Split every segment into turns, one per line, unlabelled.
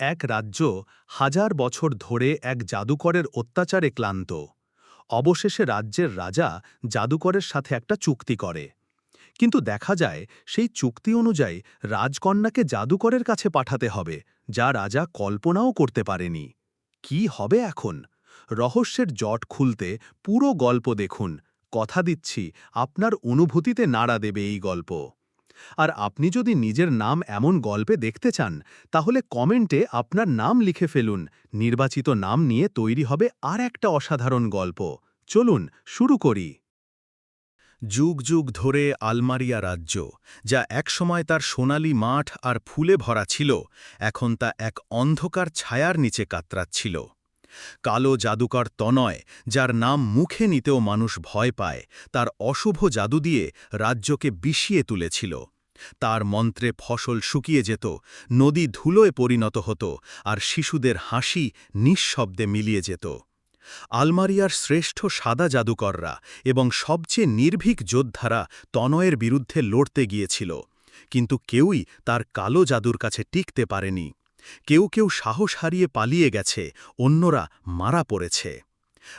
এক রাজ্য হাজার বছর ধরে এক জাদুকরের অত্যাচারে ক্লান্ত। অবশেষে রাজ্যের রাজা জাদুকরের সাথে একটা চুক্তি করে। কিন্তু দেখা যায়, সেই চুক্তি অনুযায়ী রাজকন্যাকে জাদুকরের কাছে পাঠাতে হবে, যা রাজা কল্পনাও করতে পারেনি। কি হবে এখন? রহস্যের জট খুলতে পুরো গল্প দেখুন। কথা দিচ্ছি, আপনার অনুভূতিতে নাড়া দেবে এই গল্প। আর আপনি যদি নিজের নাম এমন গল্পে দেখতে চান, তাহলে কমেন্টে আপনার নাম লিখে ফেলুন। নির্বাচিত নাম নিয়ে তৈরি হবে আর একটা অসাধারণ গল্প। চলুন, শুরু করি। যুগ যুগ ধরে আলমারিয়া রাজ্য, যা একসময় তার সোনালি মাঠ আর ফুলে ভরা ছিল, এখন তা এক অন্ধকার ছায়ার নিচে কাতরাচ্ছিল। কালো জাদুকর তনয়, যার নাম মুখে নিতেও মানুষ ভয় পায়, তার অশুভ জাদু দিয়ে রাজ্যকে বিষিয়ে তুলেছিল। তার মন্ত্রে ফসল শুকিয়ে যেত, নদী ধুলোয় পরিণত হতো, আর শিশুদের হাসি নিঃশব্দে মিলিয়ে যেত। আলমারিয়ার শ্রেষ্ঠ সাদা জাদুকররা এবং সবচেয়ে নির্ভীক যোদ্ধারা তনয়ের বিরুদ্ধে লড়তে গিয়েছিল, কিন্তু কেউই তার কালো জাদুর কাছে টিকতে পারেনি। কেউ কেউ সাহস হারিয়ে পালিয়ে গেছে, অন্যরা মারা পড়েছে।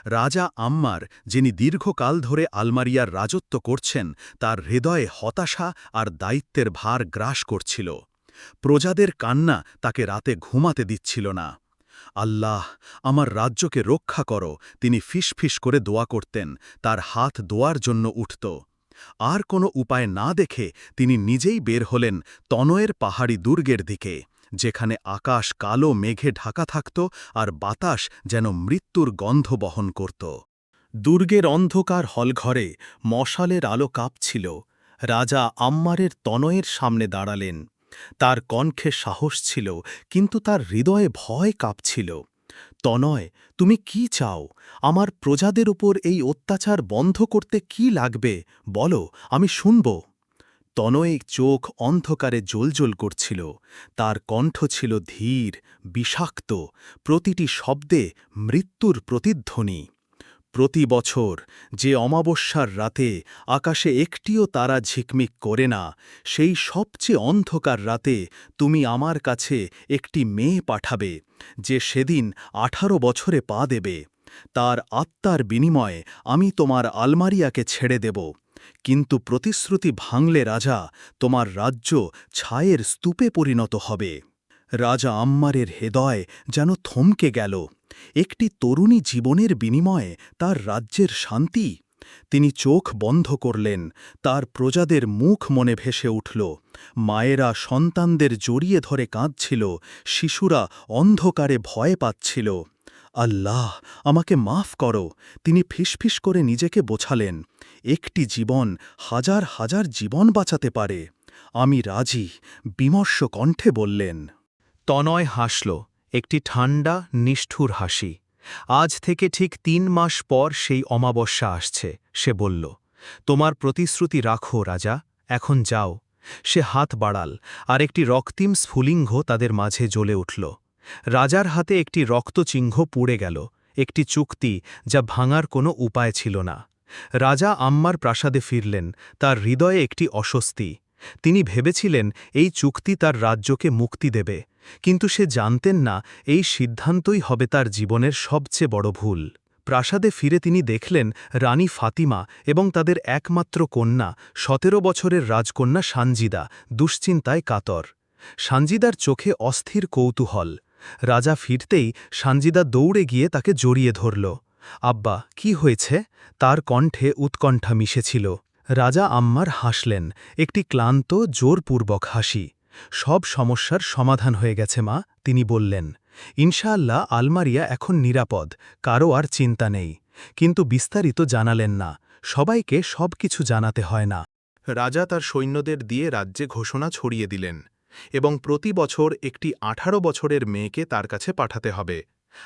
রাজা আম্মার, যিনি দীর্ঘকাল ধরে আলমারিয়ার রাজত্ব করছেন, তার হৃদয়ে হতাশা আর দায়িত্বের ভার গ্রাস করছিল। প্রজাদের কান্না তাকে রাতে ঘুমাতে দিচ্ছিল না। আল্লাহ, আমার রাজ্যকে রক্ষা করো, তিনি ফিসফিস করে দোয়া করতেন, তার হাত দোয়ার জন্য উঠত। আর কোনো উপায় না দেখে তিনি নিজেই বের হলেন তনয়ের পাহাড়ি দুর্গের দিকে। যেখানে আকাশ কালো মেঘে ঢাকা থাকত আর বাতাস যেন মৃত্যুর গন্ধ বহন করত। দুর্গের অন্ধকার হলঘরে মশালের আলো কাঁপছিল। রাজা আম্মারের তনয়ের সামনে দাঁড়ালেন। তার কণ্ঠে সাহস ছিল, কিন্তু তার হৃদয়ে ভয় কাঁপছিল। তনয়, তুমি কি চাও? আমার প্রজাদের উপর এই অত্যাচার বন্ধ করতে কি লাগবে? বলো, আমি শুনব। তনয় চোখ অন্ধকারে জ্বলজ্বল করছিল। তার কণ্ঠ ছিল ধীর, বিষাক্ত, প্রতিটি শব্দে মৃত্যুর প্রতিধ্বনি। প্রতি বছর যে অমাবস্যার রাতে আকাশে একটিও তারা ঝিকমিক করে না, সেই সবচেয়ে অন্ধকার রাতে তুমি আমার কাছে একটি মেয়ে পাঠাবে, যে সেদিন আঠারো বছরে পা দেবে। তার আত্মার বিনিময়ে আমি তোমার আলমারিয়াকে ছেড়ে দেব। কিন্তু প্রতিশ্রুতি ভাঙলে রাজা তোমার রাজ্য ছায়ের স্তূপে পরিণত হবে। রাজা আম্মারের হৃদয় যেন থমকে গেল। একটি তরুণী জীবনের বিনিময়ে তার রাজ্যের শান্তি। তিনি চোখ বন্ধ করলেন, তার প্রজাদের মুখ মনে ভেসে উঠল। মায়েরা সন্তানদের জড়িয়ে ধরে কাঁদছিল, শিশুরা অন্ধকারে ভয় পাচ্ছিল। আল্লাহ, আমাকে মাফ করো। তিনি ফিসফিস করে নিজেকে বোঝালেন, একটি জীবন হাজার হাজার জীবন বাঁচাতে পারে। আমি রাজি, বিমর্ষ কণ্ঠে বললেন। তনয় হাসল, একটি ঠান্ডা নিষ্ঠুর হাসি। আজ থেকে ঠিক তিন মাস পর সেই অমাবস্যা আসছে, সে বলল, তোমার প্রতিশ্রুতি রাখো, রাজা, এখন যাও। সে হাত বাড়াল, আর একটি রক্তিম স্ফুলিঙ্গ তাদের মাঝে জ্বলে উঠল। রাজার হাতে একটি রক্তচিহ্ন পুড়ে গেল, একটি চুক্তি যা ভাঙার কোনো উপায় ছিল না। রাজা আম্মার প্রাসাদে ফিরলেন, তার হৃদয়ে একটি অস্বস্তি। তিনি ভেবেছিলেন, এই চুক্তি তার রাজ্যকে মুক্তি দেবে, কিন্তু সে জানতেন না, এই সিদ্ধান্তই হবে তার জীবনের সবচেয়ে বড় ভুল। প্রাসাদে ফিরে তিনি দেখলেন, রানী ফাতিমা এবং তাদের একমাত্র কন্যা, সতেরো বছরের রাজকন্যা সানজিদা, দুশ্চিন্তায় কাতর। সানজিদার চোখে অস্থির কৌতূহল। রাজা ফিরতেই সানজিদা দৌড়ে গিয়ে তাকে জড়িয়ে ধরল। আব্বা, কি হয়েছে? তার কণ্ঠে উৎকণ্ঠা মিশেছিল। রাজা আম্মার হাসলেন, একটি ক্লান্ত, জোরপূর্বক হাসি। সব সমস্যার সমাধান হয়ে গেছে, মা, তিনি বললেন। ইনশাআল্লাহ আলমারিয়া এখন নিরাপদ কারও আর চিন্তা নেই। কিন্তু বিস্তারিত জানালেন না, সবাইকে সব কিছু জানাতে হয় না। রাজা তার সৈন্যদের দিয়ে রাজ্যে ঘোষণা ছড়িয়ে দিলেন। এবং প্রতি বছর একটি আঠারো বছরের মেয়েকে তার কাছে পাঠাতে হবে,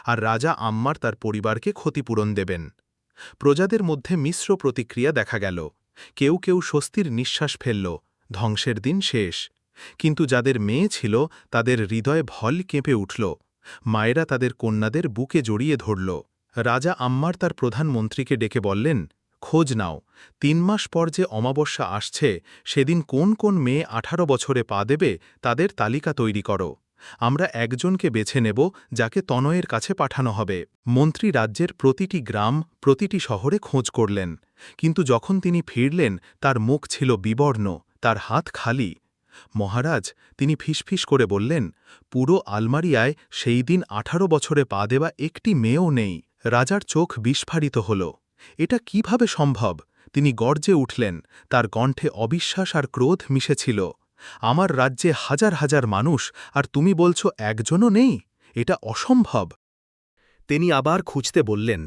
আর রাজা আম্মার তার পরিবারকে ক্ষতিপূরণ দেবেন। প্রজাদের মধ্যে মিশ্র প্রতিক্রিয়া দেখা গেল। কেউ কেউ স্বস্তির নিঃশ্বাস ফেলল, ধ্বংসের দিন শেষ। কিন্তু যাদের মেয়ে ছিল, তাদের হৃদয় ভল কেঁপে উঠল। মায়েরা তাদের কন্যাদের বুকে জড়িয়ে ধরল। রাজা আম্মার তার প্রধানমন্ত্রীকে ডেকে বললেন খোঁজ নাও। তিন মাস পর যে অমাবস্যা আসছে, সেদিন কোন কোন মেয়ে আঠারো বছরে পা দেবে, তাদের তালিকা তৈরি করো। আমরা একজনকে বেছে নেব, যাকে তনয়ের কাছে পাঠানো হবে। মন্ত্রী রাজ্যের প্রতিটি গ্রাম, প্রতিটি শহরে খোঁজ করলেন। কিন্তু যখন তিনি ফিরলেন, তার মুখ ছিল বিবর্ণ, তার হাত খালি। মহারাজ, তিনি ফিসফিস করে বললেন, পুরো আলমারিয়ায় সেই দিন আঠারো বছরে পা দেওয়া একটি মেয়েও নেই। রাজার চোখ বিস্ফারিত হল। এটা কীভাবে সম্ভব? তিনি গর্জে উঠলেন, তার কণ্ঠে অবিশ্বাস আর ক্রোধ মিশেছিল। আমার রাজ্যে হাজার হাজার মানুষ, আর তুমি বলছো একজনও নেই? এটা অসম্ভব। তিনি আবার খুঁজতে বললেন,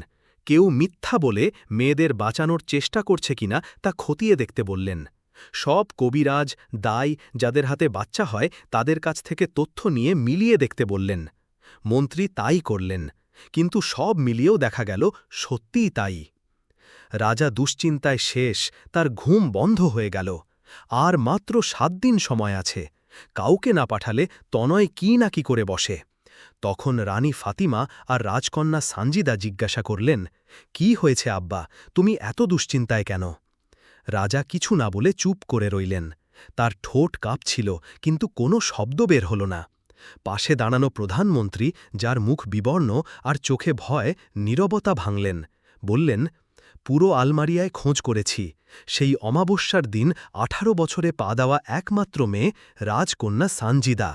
কেউ মিথ্যা বলে মেয়েদের বাঁচানোর চেষ্টা করছে কিনা তা খতিয়ে দেখতে বললেন। সব কবিরাজ দায় যাদের হাতে বাচ্চা হয়, তাদের কাছ থেকে তথ্য নিয়ে মিলিয়ে দেখতে বললেন। মন্ত্রী তাই করলেন, কিন্তু সব মিলিয়েও দেখা গেল সত্যিই তাই। রাজা দুশ্চিন্তায় শেষ, তার ঘুম বন্ধ হয়ে গেল। আর মাত্র সাত দিন সময় আছে। কাউকে না পাঠালে তনয় কি না কি করে বসে। তখন রানী ফাতিমা আর রাজকন্যা সানজিদা জিজ্ঞাসা করলেন, কি হয়েছে আব্বা? তুমি এত দুশ্চিন্তায় কেন? রাজা কিছু না বলে চুপ করে রইলেন। তার ঠোঁট কাঁপছিল, কিন্তু কোনো শব্দ বের হল না। পাশে দাঁড়ানো প্রধানমন্ত্রী, যার মুখ বিবর্ণ আর চোখে ভয়, নীরবতা ভাঙলেন। বললেন পুরো আলমারিয়ায় খোঁজ করেছি। সেই অমাবস্যার দিন আঠারো বছরে পা দেওয়া একমাত্র মেয়ে রাজকন্যা সানজিদা।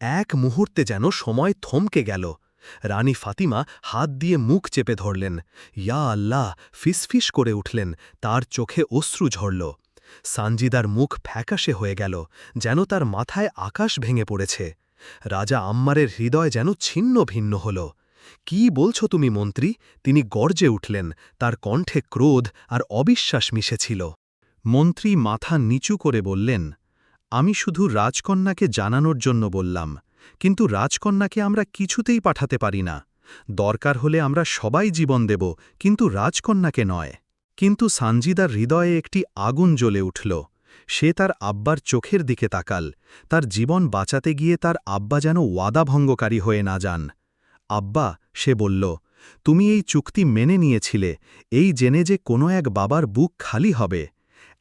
এক মুহূর্তে যেন সময় থমকে গেল। রানী ফাতিমা হাত দিয়ে মুখ চেপে ধরলেন। ইয়া আল্লাহ, ফিসফিস করে উঠলেন, তার চোখে অশ্রু ঝরল। সানজিদার মুখ ফ্যাকাশে হয়ে গেল, যেন তার মাথায় আকাশ ভেঙে পড়েছে। রাজা আম্মারের হৃদয় যেন ছিন্ন ভিন্ন হল। কি বলছো তুমি, মন্ত্রী? তিনি গর্জে উঠলেন, তার কণ্ঠে ক্রোধ আর অবিশ্বাস মিশেছিল। মন্ত্রী মাথা নিচু করে বললেন, আমি শুধু রাজকন্যাকে জানানোর জন্য বললাম, কিন্তু রাজকন্যাকে আমরা কিছুতেই পাঠাতে পারি না। দরকার হলে আমরা সবাই জীবন দেব, কিন্তু রাজকন্যাকে নয়। কিন্তু সানজিদার হৃদয়ে একটি আগুন জ্বলে উঠল। সে তার আব্বার চোখের দিকে তাকাল, তার জীবন বাঁচাতে গিয়ে তার আব্বা যেন ওয়াদাভঙ্গকারী হয়ে না যান। আব্বা, সে বলল, তুমি এই চুক্তি মেনে নিয়েছিলে, এই জেনে যে কোনো এক বাবার বুক খালি হবে।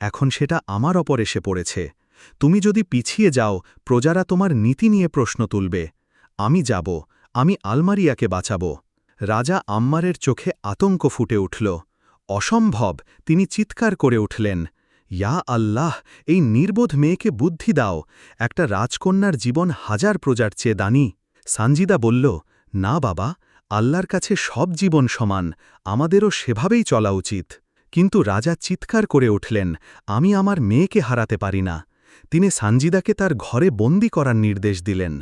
এখন সেটা আমার ওপর এসে পড়েছে। তুমি যদি পিছিয়ে যাও, প্রজারা তোমার নীতি নিয়ে প্রশ্ন তুলবে। আমি যাব, আমি আলমারিয়াকে বাঁচাব। রাজা আম্মারের চোখে আতঙ্ক ফুটে উঠল। অসম্ভব, তিনি চিৎকার করে উঠলেন, ইয়া আল্লাহ, এই নির্বোধ মেয়েকে বুদ্ধি দাও। একটা রাজকন্যার জীবন হাজার প্রজার চেয়ে দানি সানজিদা বলল না বাবা, আল্লাহর কাছে সব জীবন সমান, আমাদেরও সেভাবেই চলা উচিত। কিন্তু রাজা চিৎকার করে উঠলেন, আমি আমার মেয়েকে হারাতে পারি না। তিনি সানজিদাকে তার ঘরে বন্দি করার নির্দেশ দিলেন।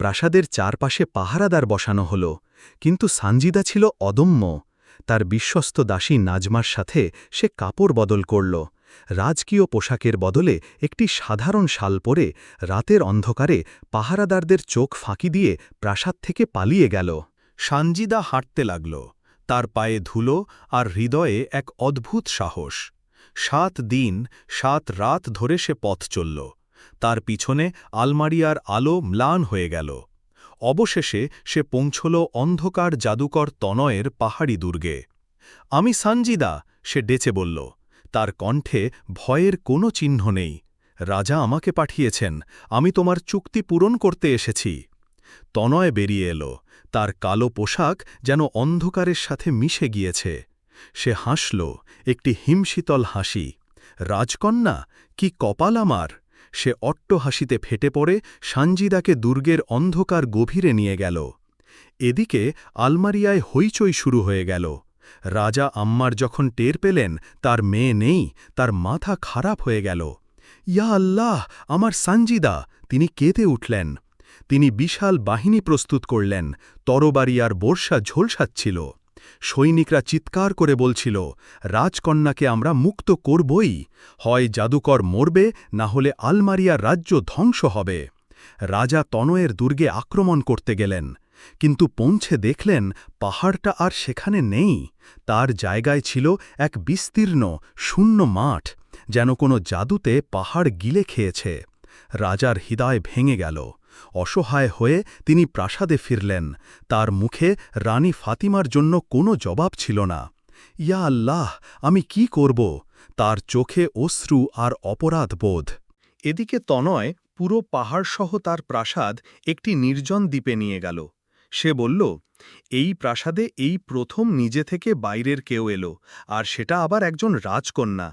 প্রাসাদের চারপাশে পাহারাদার বসানো হল, কিন্তু সানজিদা ছিল অদম্য। তার বিশ্বস্ত দাসী নাজমার সাথে সে কাপড় বদল করল। রাজকীয় পোশাকের বদলে একটি সাধারণ শাল পরে রাতের অন্ধকারে পাহারাদারদের চোখ ফাঁকি দিয়ে প্রাসাদ থেকে পালিয়ে গেল। সানজিদা হাঁটতে লাগল। তার পায়ে ধুলো আর হৃদয়ে এক অদ্ভুত সাহস। সাত দিন, সাত রাত ধরে সে পথ চলল। তার পিছনে আলমারিয়ার আলো ম্লান হয়ে গেল। অবশেষে সে পৌঁছল অন্ধকার জাদুকর তনয়ের পাহাড়ি দুর্গে। আমি সানজিদা, সে ডেচে বলল। তার কণ্ঠে ভয়ের কোনো চিহ্ন নেই। রাজা আমাকে পাঠিয়েছেন, আমি তোমার চুক্তি পূরণ করতে এসেছি। তনয় বেরিয়ে এলো, তার কালো পোশাক যেন অন্ধকারের সাথে মিশে গিয়েছে। সে হাসল, একটি হিমশীতল হাসি। রাজকন্যা, কি কপাল আমার! সে অট্ট হাসিতে ফেটে পড়ে সানজিদাকে দুর্গের অন্ধকার গভীরে নিয়ে গেল। এদিকে আলমারিয়ায় হইচই শুরু হয়ে গেল। রাজা আম্মার যখন টের পেলেন, তার মেয়ে নেই, তার মাথা খারাপ হয়ে গেল। ইয়া আল্লাহ, আমার সানজিদা, তিনি কেঁদে উঠলেন। তিনি বিশাল বাহিনী প্রস্তুত করলেন, তরবারি আর বর্ষা ঝোলসাচ্ছিল সৈনিকরা চিৎকার করে বলছিল, রাজকন্যাকে আমরা মুক্ত করবই, হয় জাদুকর মরবে, না হলে আলমারিয়া রাজ্য ধ্বংস হবে। রাজা তনয়ের দুর্গে আক্রমণ করতে গেলেন। কিন্তু পৌঁছে দেখলেন পাহাড়টা আর সেখানে নেই। তার জায়গায় ছিল এক বিস্তীর্ণ, শূন্য মাঠ, যেন কোনো জাদুতে পাহাড় গিলে খেয়েছে। রাজার হৃদয় ভেঙে গেল। অসহায় হয়ে তিনি প্রাসাদে ফিরলেন। তার মুখে রানী ফাতিমার জন্য কোনো জবাব ছিল না। ইয়া আল্লাহ, আমি কি করব? তার চোখে অশ্রু আর অপরাধ বোধ। এদিকে তনয় পুরো পাহাড়সহ তার প্রাসাদ একটি নির্জন দ্বীপে নিয়ে গেল। সে বলল, এই প্রাসাদে এই প্রথম নিজে থেকে বাইরের কেউ এলো, আর সেটা আবার একজন রাজকন্যা।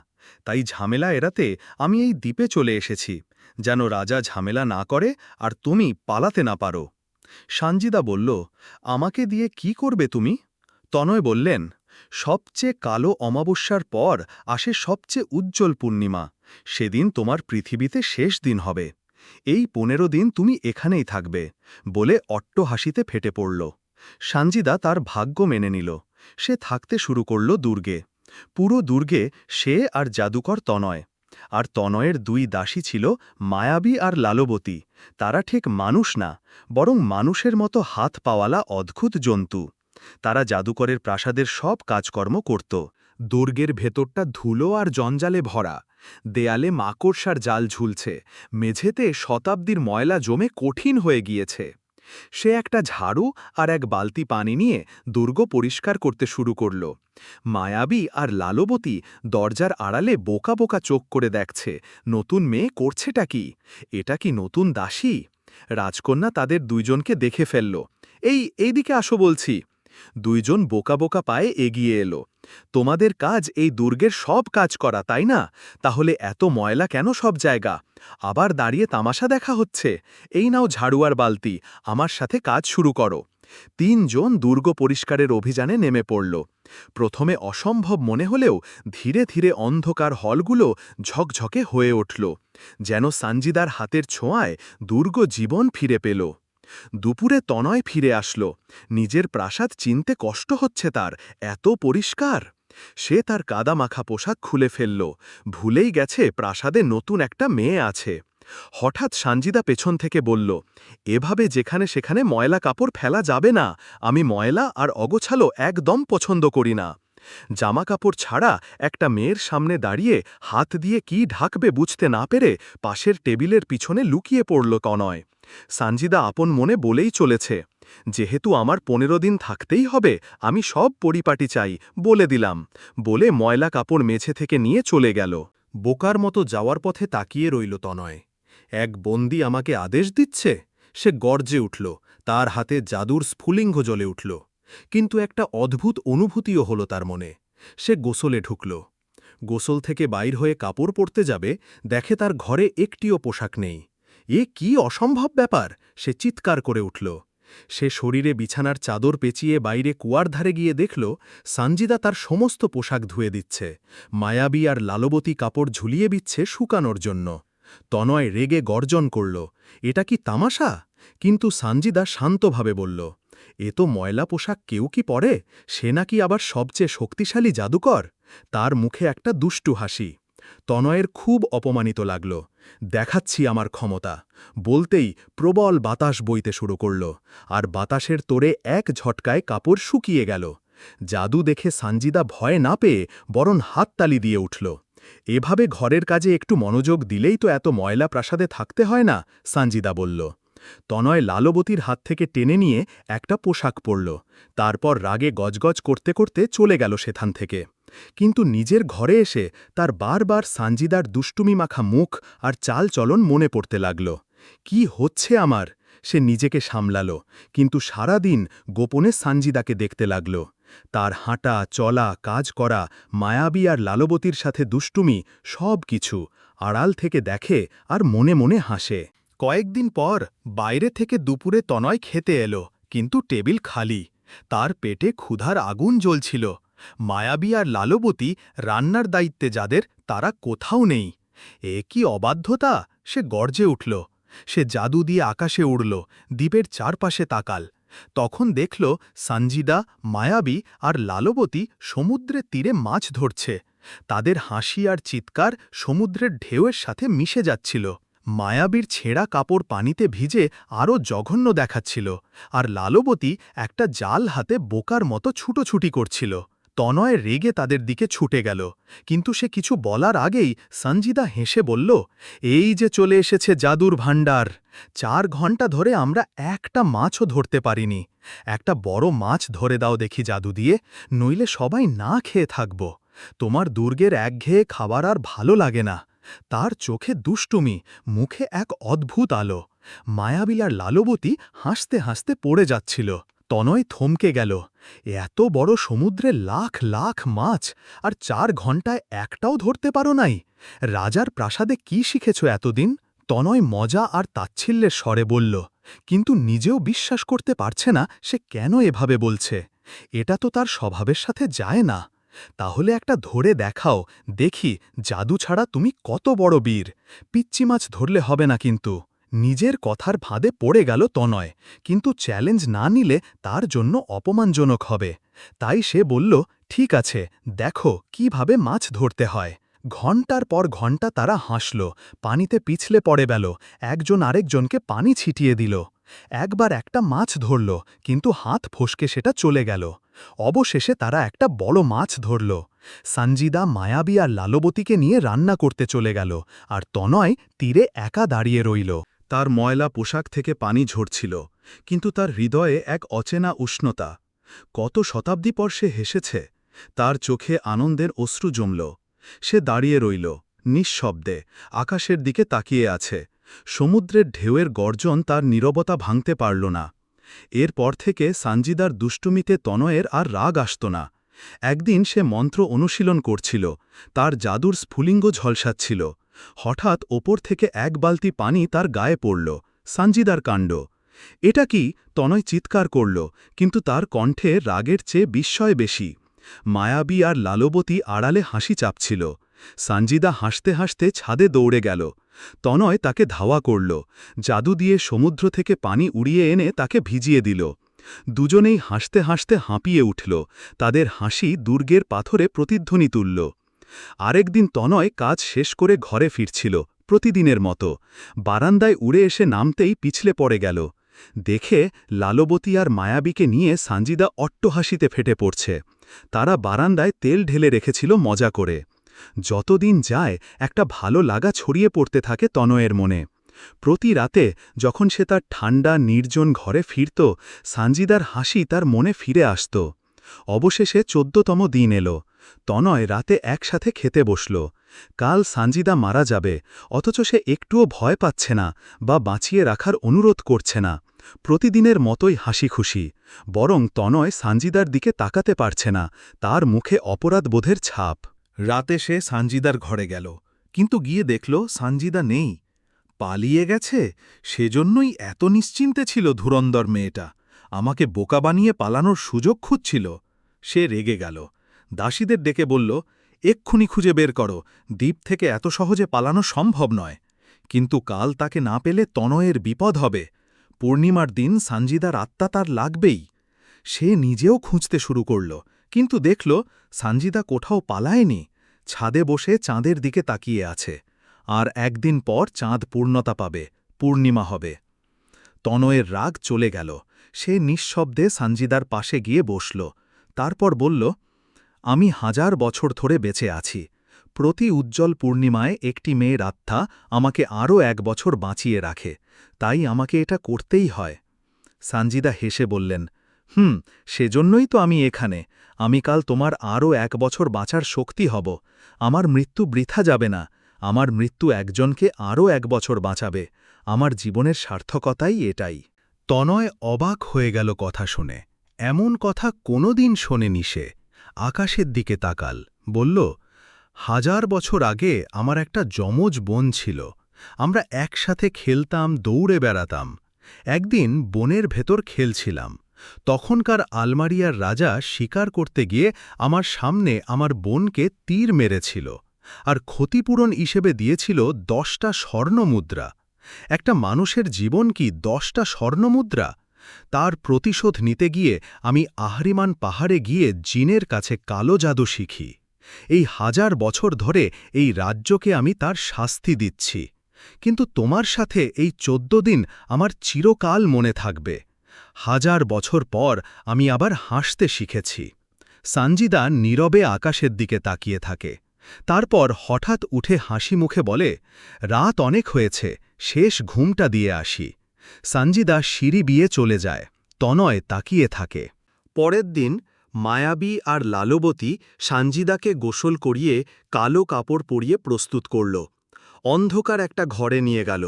তাই ঝামেলা এড়াতে আমি এই দ্বীপে চলে এসেছি। যেন রাজা ঝামেলা না করে আর তুমি পালাতে না পারো। সানজিদা বলল, আমাকে দিয়ে কি করবে তুমি? তনয় বললেন, সবচেয়ে কালো অমাবস্যার পর আসে সবচেয়ে উজ্জ্বল পূর্ণিমা। সেদিন তোমার পৃথিবীতে শেষ দিন হবে। এই পনেরো দিন তুমি এখানেই থাকবে বলে অট্ট হাসিতে ফেটে পড়ল। সানজিদা তার ভাগ্য মেনে নিল। সে থাকতে শুরু করল দুর্গে। পুরো দুর্গে সে আর জাদুকর তনয়। আর তনয়ের দুই দাসী ছিল মায়াবী আর লালবতী। তারা ঠিক মানুষ না, বরং মানুষের মতো হাত পাওয়ালা অদ্ভুত জন্তু। তারা জাদুকরের প্রাসাদের সব কাজকর্ম করত। দুর্গের ভেতরটা ধুলো আর জঞ্জালে ভরা। দেয়ালে মাকড়সার জাল ঝুলছে। মেঝেতে শতাব্দীর ময়লা জমে কঠিন হয়ে গিয়েছে। সে একটা ঝাড়ু আর এক বালতি পানি নিয়ে দুর্গ পরিষ্কার করতে শুরু করল। মায়াবী আর লালবতী দরজার আড়ালে বোকা বোকা চোখ করে দেখছে, নতুন মেয়ে করছেটা কি? এটা কি নতুন দাসী? রাজকন্যা তাদের দুইজনকে দেখে ফেলল। এই, এইদিকে আসো বলছি। দুইজন বোকা বোকা পায়ে এগিয়ে এলো। তোমাদের কাজ এই দুর্গের সব কাজ করা, তাই না? তাহলে এত ময়লা কেন সব জায়গা? আবার দাঁড়িয়ে তামাশা দেখা হচ্ছে। এই নাও ঝাড়ুয়ার বালতি, আমার সাথে কাজ শুরু করো। তিনজন দুর্গ পরিষ্কারের অভিযানে নেমে পড়ল। প্রথমে অসম্ভব মনে হলেও ধীরে ধীরে অন্ধকার হলগুলো ঝকঝকে হয়ে উঠল, যেন সানজিদার হাতের ছোঁয়ায় দুর্গ জীবন ফিরে পেল। দুপুরে তনয় ফিরে আসলো। নিজের প্রাসাদ চিনতে কষ্ট হচ্ছে তার, এত পরিষ্কার। সে তার কাদামাখা পোশাক খুলে ফেলল। ভুলেই গেছে প্রাসাদে নতুন একটা মেয়ে আছে। হঠাৎ সানজিদা পেছন থেকে বলল, এভাবে যেখানে সেখানে ময়লা কাপড় ফেলা যাবে না। আমি ময়লা আর অগোছালো একদম পছন্দ করি না। জামা কাপড় ছাড়া একটা মেয়ের সামনে দাঁড়িয়ে হাত দিয়ে কি ঢাকবে বুঝতে না পেরে পাশের টেবিলের পিছনে লুকিয়ে পড়ল কনয় সানজিদা আপন মনে বলেই চলেছে, যেহেতু আমার পনেরো দিন থাকতেই হবে, আমি সব পরিপাটি চাই, বলে দিলাম, বলে ময়লা কাপড় মেঝে থেকে নিয়ে চলে গেল। বোকার মতো যাওয়ার পথে তাকিয়ে রইল তনয়। এক বন্দি আমাকে আদেশ দিচ্ছে, সে গর্জে উঠল, তার হাতে জাদুর স্ফুলিঙ্গ জ্বলে উঠল, কিন্তু একটা অদ্ভুত অনুভূতিও হল তার মনে। সে গোসলে ঢুকল। গোসল থেকে বাইর হয়ে কাপড় পরতে যাবে, দেখে তার ঘরে একটিও পোশাক নেই। এ কি অসম্ভব ব্যাপার! সে চিৎকার করে উঠল। সে শরীরে বিছানার চাদর পেঁচিয়ে বাইরে কুয়ার ধারে গিয়ে দেখল, সানজিদা তার সমস্ত পোশাক ধুয়ে দিচ্ছে। মায়াবী আর লালবতী কাপড় ঝুলিয়ে দিচ্ছে শুকানোর জন্য। তনয় রেগে গর্জন করল, এটা কি তামাশা? কিন্তু সানজিদা শান্তভাবে বলল, এ তো ময়লা পোশাক কেউ কি পরে? সে নাকি আবার সবচেয়ে শক্তিশালী জাদুকর? তার মুখে একটা দুষ্টু হাসি। তনয়ের খুব অপমানিত লাগল। দেখাচ্ছি আমার ক্ষমতা। বলতেই প্রবল বাতাস বইতে শুরু করল, আর বাতাসের তোরে এক ঝটকায় কাপড় শুকিয়ে গেল। জাদু দেখে সানজিদা ভয় না পেয়ে বরং হাততালি দিয়ে উঠল। এভাবে ঘরের কাজে একটু মনোযোগ দিলেই তো এত ময়লা প্রাসাদে থাকতে হয় না, সানজিদা বলল। তনয় লালবতীর হাত থেকে টেনে নিয়ে একটা পোশাক পরল। তারপর রাগে গজগজ করতে করতে চলে গেল সেখান থেকে। কিন্তু নিজের ঘরে এসে তার বারবার সানজিদার দুষ্টুমি মাখা মুখ আর চাল চলন মনে পড়তে লাগল। কি হচ্ছে আমার? সে নিজেকে সামলাল, কিন্তু সারাদিন গোপনে সানজিদাকে দেখতে লাগল। তার হাঁটা, চলা, কাজ করা, মায়াবী আর লালবতীর সাথে দুষ্টুমি সব কিছু আড়াল থেকে দেখে আর মনে মনে হাসে। কয়েকদিন পর বাইরে থেকে দুপুরে তনয় খেতে এলো, কিন্তু টেবিল খালি। তার পেটে ক্ষুধার আগুন জ্বলছিল। মায়াবী আর লালবতী রান্নার দায়িত্বে যাদের, তারা কোথাও নেই। এ কি অবাধ্যতা? সে গর্জে উঠল। সে জাদু দিয়ে আকাশে উড়ল, দ্বীপের চারপাশে তাকাল। তখন দেখল সঞ্জিদা, মায়াবী আর লালবতী সমুদ্রের তীরে মাছ ধরছে। তাদের হাসি আর চিৎকার সমুদ্রের ঢেউয়ের সাথে মিশে যাচ্ছিল। মায়াবীর ছেঁড়া কাপড় পানিতে ভিজে আরও জঘন্য দেখাচ্ছিল। আর লালবতী একটা জাল হাতে বোকার মতো ছুটোছুটি করছিল। তনয় রেগে তাদের দিকে ছুটে গেল, কিন্তু সে কিছু বলার আগেই সঞ্জিদা হেসে বলল, এই যে চলে এসেছে জাদুর ভাণ্ডার, চার ঘণ্টা ধরে আমরা একটা মাছও ধরতে পারিনি। একটা বড় মাছ ধরে দাও দেখি জাদু দিয়ে, নইলে সবাই না খেয়ে থাকব। তোমার দুর্গের একঘেয়ে খাবার আর ভালো লাগে না। তার চোখে দুষ্টুমি, মুখে এক অদ্ভুত আলো। মায়াবী আর লালবতী হাসতে হাসতে পড়ে যাচ্ছিল। তনয় থমকে গেল এত বড় সমুদ্রে লাখ লাখ মাছ, আর চার ঘন্টায় একটাও ধরতে পারো নাই। রাজার প্রাসাদে কি শিখেছ এতদিন? তনয় মজা আর তাচ্ছিল্যের স্বরে বলল, কিন্তু নিজেও বিশ্বাস করতে পারছে না সে কেন এভাবে বলছে। এটা তো তার স্বভাবের সাথে যায় না। তাহলে একটা ধরে দেখাও, দেখি জাদু ছাড়া তুমি কত বড় বীর। পিচ্চি মাছ ধরলে হবে না কিন্তু। নিজের কথার ফাঁদে পড়ে গেল তনয়, কিন্তু চ্যালেঞ্জ না নিলে তার জন্য অপমানজনক হবে। তাই সে বলল, ঠিক আছে, দেখো কীভাবে মাছ ধরতে হয়। ঘণ্টার পর ঘণ্টা তারা হাসল, পানিতে পিছলে পড়ে গেল, একজন আরেকজনকে পানি ছিটিয়ে দিল। একবার একটা মাছ ধরল, কিন্তু হাত ফসকে সেটা চলে গেল। অবশেষে তারা একটা বড় মাছ ধরল। সঞ্জিদা মায়াবী আর লালবতীকে নিয়ে রান্না করতে চলে গেল, আর তনয় তীরে একা দাঁড়িয়ে রইল। তার ময়লা পোশাক থেকে পানি ঝরছিল, কিন্তু তার হৃদয়ে এক অচেনা উষ্ণতা। কত শতাব্দী পর সে হেসেছে, তার চোখে আনন্দের অশ্রু জমল। সে দাঁড়িয়ে রইল, নিঃশব্দে, আকাশের দিকে তাকিয়ে আছে। সমুদ্রের ঢেউয়ের গর্জন তার নীরবতা ভাঙতে পারল না। এরপর থেকে সানজিদার দুষ্টুমিতে তনয়ের আর রাগ আসত না। একদিন সে মন্ত্র অনুশীলন করছিল, তার জাদুর স্ফুলিঙ্গ ঝলসাচ্ছিল। হঠাৎ ওপর থেকে এক বালতি পানি তার গায়ে পড়ল, সানজিদার কাণ্ড। এটা কি? তনয় চিৎকার করল, কিন্তু তার কণ্ঠে রাগের চেয়ে বিস্ময় বেশি। মায়াবী আর লালবতী আড়ালে হাসি চাপছিল। সানজিদা হাসতে হাসতে ছাদে দৌড়ে গেল। তনয় তাকে ধাওয়া করল, জাদু দিয়ে সমুদ্র থেকে পানি উড়িয়ে এনে তাকে ভিজিয়ে দিল। দুজনেই হাসতে হাসতে হাঁপিয়ে উঠল, তাদের হাসি দুর্গের পাথরে প্রতিধ্বনি তুলল। আরেকদিন তনয় কাজ শেষ করে ঘরে ফিরছিল, প্রতিদিনের মতো। বারান্দায় উড়ে এসে নামতেই পিছলে পড়ে গেল। দেখে লালবতী আর মায়াবীকে নিয়ে সানজিদা অট্টহাসিতে ফেটে পড়ছে। তারা বারান্দায় তেল ঢেলে রেখেছিল মজা করে। যতদিন যায়, একটা ভালো লাগা ছড়িয়ে পড়তে থাকে তনয়ের মনে। প্রতি রাতে যখন সে তার ঠান্ডা নির্জন ঘরে ফিরত, সানজিদার হাসি তার মনে ফিরে আসত। অবশেষে চোদ্দতম দিন এলো। তনয় রাতে একসাথে খেতে বসল। কাল সানজিদা মারা যাবে, অথচ সে একটুও ভয় পাচ্ছে না বা বাঁচিয়ে রাখার অনুরোধ করছে না। প্রতিদিনের মতোই হাসি খুশি বরং তনয় সানজিদার দিকে তাকাতে পারছে না, তার মুখে অপরাধবোধের ছাপ। রাতে সে সানজিদার ঘরে গেল, কিন্তু গিয়ে দেখল সানজিদা নেই। পালিয়ে গেছে? সেজন্যই এত নিশ্চিন্তে ছিল ধুরন্দর মেয়েটা। আমাকে বোকা বানিয়ে পালানোর সুযোগ খুঁজছিল। সে রেগে গেল। দাসীদের ডেকে বলল, এক্ষুনি খুঁজে বের করো, দ্বীপ থেকে এত সহজে পালানো সম্ভব নয়। কিন্তু কাল তাকে না পেলে তনয়ের বিপদ হবে। পূর্ণিমার দিন সানজিদার আত্মা তার লাগবেই। সে নিজেও খুঁজতে শুরু করল, কিন্তু দেখল সানজিদা কোথাও পালায়নি, ছাদে বসে চাঁদের দিকে তাকিয়ে আছে। আর একদিন পর চাঁদ পূর্ণতা পাবে, পূর্ণিমা হবে। তনয়ের রাগ চলে গেল। সে নিঃশব্দে সানজিদার পাশে গিয়ে বসল। তারপর বলল আমি হাজার বছর ধরে বেঁচে আছি। প্রতি উজ্জ্বল পূর্ণিমায় একটি মেয়ের আত্মা আমাকে আরও এক বছর বাঁচিয়ে রাখে। তাই আমাকে এটা করতেই হয়। সানজিদা হেসে বললেন, হুম, সেজন্যই তো আমি এখানে। আমি কাল তোমার আরও এক বছর বাঁচার শক্তি হব। আমার মৃত্যু বৃথা যাবে না। আমার মৃত্যু একজনকে আরও এক বছর বাঁচাবে। আমার জীবনের সার্থকতাই এটাই। তনয় অবাক হয়ে গেল কথা শুনে। এমন কথা কোনোদিন শোনেনি সে। আকাশের দিকে তাকাল, বলল, হাজার বছর আগে আমার একটা যমজ বোন ছিল। আমরা একসাথে খেলতাম, দৌড়ে বেড়াতাম। একদিন বনের ভেতর খেলছিলাম। তখনকার আলমারিয়ার রাজা শিকার করতে গিয়ে আমার সামনে আমার বোনকে তীর মেরেছিল আর ক্ষতিপূরণ হিসেবে দিয়েছিল দশটা স্বর্ণমুদ্রা। একটা মানুষের জীবন কি দশটা স্বর্ণমুদ্রা? তার প্রতিশোধ নিতে গিয়ে আমি আহরিমান পাহাড়ে গিয়ে জিনের কাছে কালো জাদু শিখি। এই হাজার বছর ধরে এই রাজ্যকে আমি তার শাস্তি দিচ্ছি। কিন্তু তোমার সাথে এই চোদ্দ দিন আমার চিরকাল মনে থাকবে। হাজার বছর পর আমি আবার হাসতে শিখেছি। সানজিদা নীরবে আকাশের দিকে তাকিয়ে থাকে। তারপর হঠাৎ উঠে হাসি মুখে বলে, রাত অনেক হয়েছে, শেষ ঘুমটা দিয়ে আসি। সানজিদা সিঁড়ি বিয়ে চলে যায়, তনয় তাকিয়ে থাকে। পরের দিন মায়াবী আর লালবতী সানজিদাকে গোসল করিয়ে কালো কাপড় পরিয়ে প্রস্তুত করল। অন্ধকার একটা ঘরে নিয়ে গেল।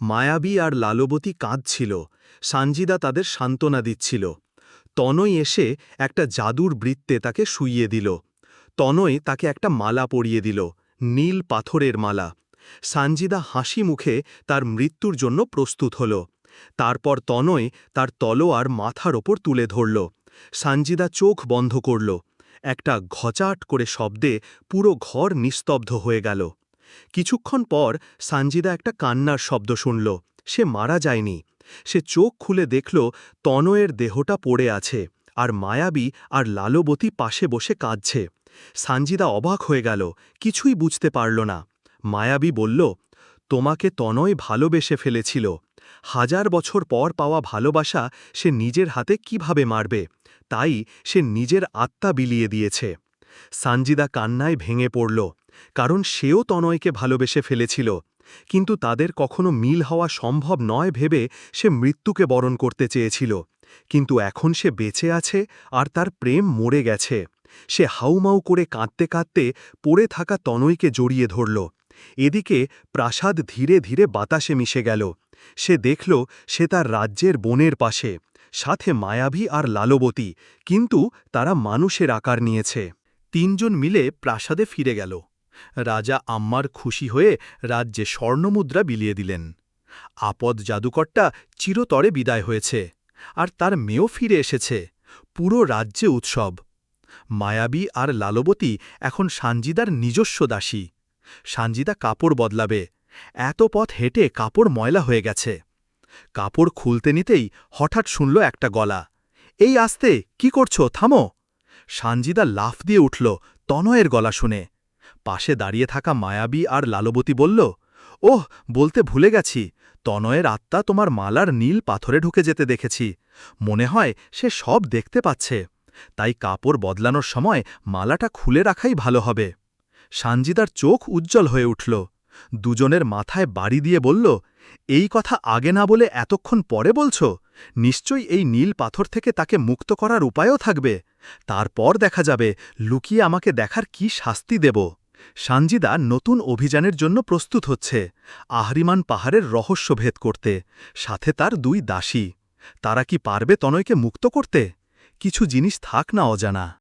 মায়াবী আর লালবতী কাঁদছিল। সানজিদা তাদের সান্ত্বনা দিচ্ছিল। তনয় এসে একটা জাদুর বৃত্তে তাকে শুইয়ে দিল। তনয় তাকে একটা মালা পরিয়ে দিল, নীল পাথরের মালা। সানজিদা হাসি মুখে তার মৃত্যুর জন্য প্রস্তুত হল। তারপর তনয় তার তলোয়ার মাথার ওপর তুলে ধরল। সানজিদা চোখ বন্ধ করল। একটা ঘচাট করে শব্দে পুরো ঘর নিস্তব্ধ হয়ে গেল। কিছুক্ষণ পর সানজিদা একটা কান্নার শব্দ শুনল। সে মারা যায়নি। সে চোখ খুলে দেখল তনয়ের দেহটা পড়ে আছে আর মায়াবী আর লালবতী পাশে বসে কাঁদছে। সানজিদা অবাক হয়ে গেল। কিছুই বুঝতে পারল না। মায়াবী বলল, তোমাকে তনয় ভালোবেসে ফেলেছিল। হাজার বছর পর পাওয়া ভালোবাসা সে নিজের হাতে কীভাবে মারবে? তাই সে নিজের আত্মা বিলিয়ে দিয়েছে। সানজিদা কান্নায় ভেঙে পড়ল, কারণ সেও তনয়কে ভালোবেসে ফেলেছিল। কিন্তু তাদের কখনো মিল হওয়া সম্ভব নয় ভেবে সে মৃত্যুকে বরণ করতে চেয়েছিল। কিন্তু এখন সে বেঁচে আছে আর তার প্রেম মরে গেছে। সে হাউমাউ করে কাঁদতে কাঁদতে পড়ে থাকা তনয়কে জড়িয়ে ধরল। এদিকে প্রাসাদ ধীরে ধীরে বাতাসে মিশে গেল। সে দেখল সে তার রাজ্যের বনের পাশে। সাথে মায়াবী আর লালবতী, কিন্তু তারা মানুষের আকার নিয়েছে। তিনজন মিলে প্রাসাদে ফিরে গেল। রাজা আম্মার খুশি হয়ে রাজ্যে স্বর্ণমুদ্রা বিলিয়ে দিলেন। আপদ জাদুকরটা চিরতরে বিদায় হয়েছে, আর তার মেয়েও ফিরে এসেছে। পুরো রাজ্যে উৎসব। মায়াবী আর লালবতী এখন সানজিদার নিজস্ব দাসী। সানজিদা কাপড় বদলাবে। এত পথ হেঁটে কাপড় ময়লা হয়ে গেছে। কাপড় খুলতে নিতেই হঠাৎ শুনল একটা গলা। এই আস্তে, কি করছ? থামো! সানজিদা লাফ দিয়ে উঠল তনয়ের গলা শুনে। পাশে দাঁড়িয়ে থাকা মায়াবী আর লালবতী বলল, ওহ, বলতে ভুলে গেছি। তনয়ের আত্মা তোমার মালার নীল পাথরে ঢুকে যেতে দেখেছি। মনে হয় সে সব দেখতে পাচ্ছে। তাই কাপড় বদলানোর সময় মালাটা খুলে রাখাই ভালো হবে। সানজিদার চোখ উজ্জ্বল হয়ে উঠল। দুজনের মাথায় বাড়ি দিয়ে বলল, এই কথা আগে না বলে এতক্ষণ পরে বলছ? নিশ্চয়ই এই নীল পাথর থেকে তাকে মুক্ত করার উপায়ও থাকবে। তারপর দেখা যাবে, লুকিয়ে আমাকে দেখার কি শাস্তি দেব? সানজিদা নতুন অভিযানের জন্য প্রস্তুত হচ্ছে, আহরিমান পাহাড়ের রহস্য ভেদ করতে, সাথে তার দুই দাসী। তারা কি পারবে তনয়কে মুক্ত করতে? কিছু জিনিস থাক না অজানা।